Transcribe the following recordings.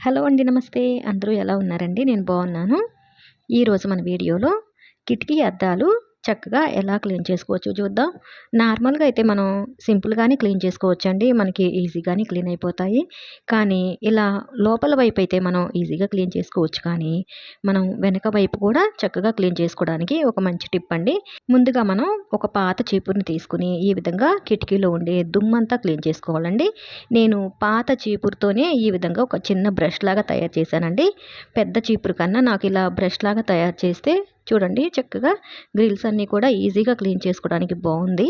Hello అండి నమస్తే. అందరూ ఎలా ఉన్నారండి? నేను బాగున్నాను. ఈరోజు మన వీడియోలో కిటికీ అద్దాలు చక్కగా ఎలా క్లీన్ చేసుకోవచ్చు చూద్దాం. నార్మల్గా అయితే మనం సింపుల్గానే క్లీన్ చేసుకోవచ్చండి. మనకి ఈజీగానే క్లీన్ అయిపోతాయి. కానీ ఇలా లోపల వైపు అయితే మనం ఈజీగా క్లీన్ చేసుకోవచ్చు. కానీ మనం వెనక వైపు కూడా చక్కగా క్లీన్ చేసుకోవడానికి ఒక మంచి టిప్ అండి. ముందుగా మనం ఒక పాత చీపురుని తీసుకుని ఈ విధంగా కిటికీలో ఉండే దుమ్మంతా క్లీన్ చేసుకోవాలండి. నేను పాత చీపురుతోనే ఈ విధంగా ఒక చిన్న బ్రష్ లాగా తయారు చేశానండి. పెద్ద చీపురు కన్నా నాకు ఇలా బ్రష్ లాగా తయారు చేస్తే చూడండి చక్కగా గ్రిల్స్ అన్నీ కూడా ఈజీగా క్లీన్ చేసుకోవడానికి బాగుంది.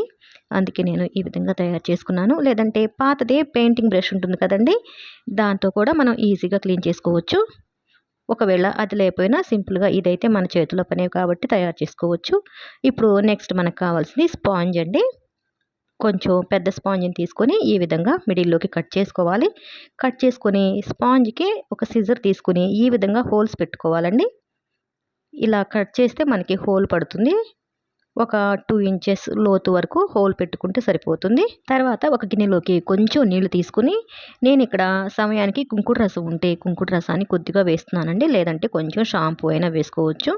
అందుకే నేను ఈ విధంగా తయారు చేసుకున్నాను. లేదంటే పాతదే పెయింటింగ్ బ్రష్ ఉంటుంది కదండి దాంతో కూడా మనం ఈజీగా క్లీన్ చేసుకోవచ్చు. ఒకవేళ అది లేకపోయినా సింపుల్గా ఇదైతే మన చేతిలో పనే కాబట్టి తయారు చేసుకోవచ్చు. ఇప్పుడు నెక్స్ట్ మనకు కావాల్సింది స్పాంజ్ అండి. కొంచెం పెద్ద స్పాంజ్ని తీసుకొని ఈ విధంగా మిడిల్లోకి కట్ చేసుకోవాలి. కట్ చేసుకొని స్పాంజ్కి ఒక సిజర్ తీసుకుని ఈ విధంగా హోల్స్ పెట్టుకోవాలండి. ఇలా కట్ చేస్తే మనకి హోల్ పడుతుంది. ఒక టూ ఇంచెస్ లోతు వరకు హోల్ పెట్టుకుంటే సరిపోతుంది. తర్వాత ఒక గిన్నెలోకి కొంచెం నీళ్ళు తీసుకుని నేను ఇక్కడ సమయానికి కుంకుడు రసం ఉంటే కుంకుడు రసాన్ని కొద్దిగా వేస్తున్నానండి. లేదంటే కొంచెం షాంపూ అయినా వేసుకోవచ్చు.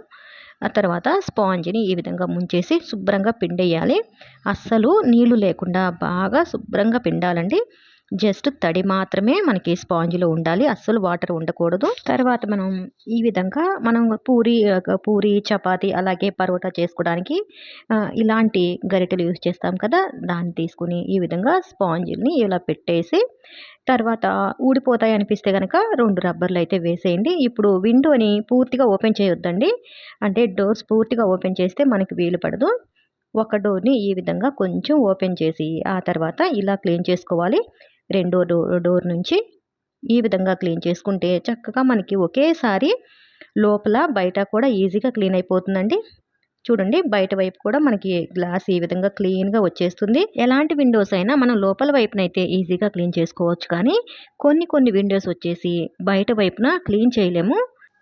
ఆ తర్వాత స్పాంజ్ని ఈ విధంగా ముంచేసి శుభ్రంగా పిండేయాలి. అస్సలు నీళ్ళు లేకుండా బాగా శుభ్రంగా పిండాలండి. జస్ట్ తడి మాత్రమే మనకి స్పాంజ్లో ఉండాలి. అస్సలు వాటర్ ఉండకూడదు. తర్వాత మనం ఈ విధంగా మనం పూరి పూరి చపాతి అలాగే పరోటా చేసుకోవడానికి ఇలాంటి గరిటెలు యూజ్ చేస్తాం కదా దాన్ని తీసుకుని ఈ విధంగా స్పాంజిల్ని ఇలా పెట్టేసి తర్వాత ఊడిపోతాయి అనిపిస్తే కనుక రెండు రబ్బర్లు అయితే వేసేయండి. ఇప్పుడు విండోని పూర్తిగా ఓపెన్ చేయొద్దండి. అంటే డోర్స్ పూర్తిగా ఓపెన్ చేస్తే మనకి వీలు పడదు. ఒక డోర్ని ఈ విధంగా కొంచెం ఓపెన్ చేసి ఆ తర్వాత ఇలా క్లీన్ చేసుకోవాలి. రెండో డోర్ డోర్ నుంచి ఈ విధంగా క్లీన్ చేసుకుంటే చక్కగా మనకి ఒకేసారి లోపల బయట కూడా ఈజీగా క్లీన్ అయిపోతుందండి. చూడండి బయట వైపు కూడా మనకి గ్లాస్ ఈ విధంగా క్లీన్గా వచ్చేస్తుంది. ఎలాంటి విండోస్ అయినా మనం లోపల వైపునైతే ఈజీగా క్లీన్ చేసుకోవచ్చు. కానీ కొన్ని కొన్ని విండోస్ వచ్చేసి బయట వైపున క్లీన్ చేయలేము.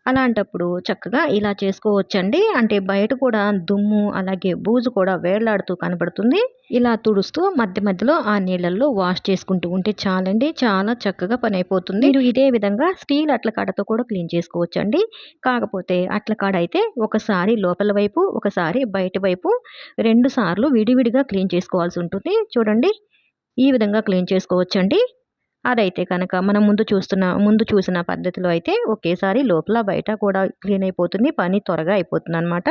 అలాంటప్పుడు చక్కగా ఇలా చేసుకోవచ్చండి. అంటే బయట కూడా దుమ్ము అలాగే బూజు కూడా వేళ్ళాడుతూ కనబడుతుంది. ఇలా తుడుస్తూ మధ్య మధ్యలో ఆ నీళ్ళల్లో వాష్ చేసుకుంటూ ఉంటే చాలండి. చాలా చక్కగా పని అయిపోతుంది మీరు ఇదే విధంగా స్టీల్ అట్ల కాడతో కూడా క్లీన్ చేసుకోవచ్చండి. కాకపోతే అట్ల కాడ అయితే ఒకసారి లోపల వైపు ఒకసారి బయట వైపు రెండు సార్లు విడివిడిగా క్లీన్ చేసుకోవాల్సి ఉంటుంది. చూడండి ఈ విధంగా క్లీన్ చేసుకోవచ్చండి. అదైతే కనుక మనం ముందు చూస్తున్న ముందు చూసిన పద్ధతిలో అయితే ఒకేసారి లోపల బయట కూడా క్లీన్ అయిపోతుంది పని త్వరగా అయిపోతుంది అనమాట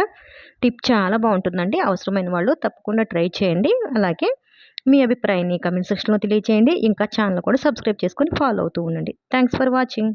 టిప్ చాలా బాగుంటుందండి. అవసరమైన వాళ్ళు తప్పకుండా ట్రై చేయండి. అలాగే మీ అభిప్రాయాన్ని కమెంట్ సెక్షన్లో తెలియచేయండి. ఇంకా ఛానల్ కూడా సబ్స్క్రైబ్ చేసుకొని ఫాలో అవుతూ ఉండండి. Thanks for watching.